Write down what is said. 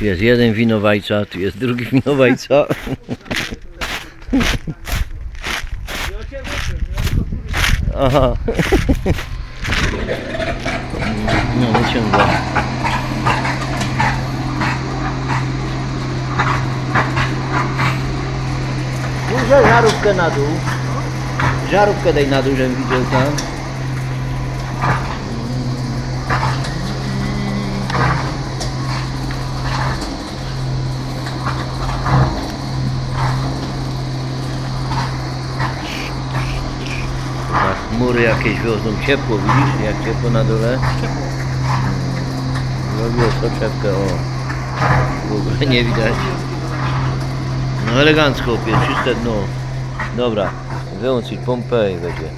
jest jeden winowajca, tu jest drugi winowajca. Aha. No, wyciąga. Duże żarówkę na dół. Żarówkę daj na dół, żebym widział tam. Na chmury jakieś wiozą ciepło, widzisz? Jak ciepło na dole. Robię soczewkę, o. W ogóle nie widać. No elegancko, czyste dno. Dobra, wyłączyć pompę i będzie.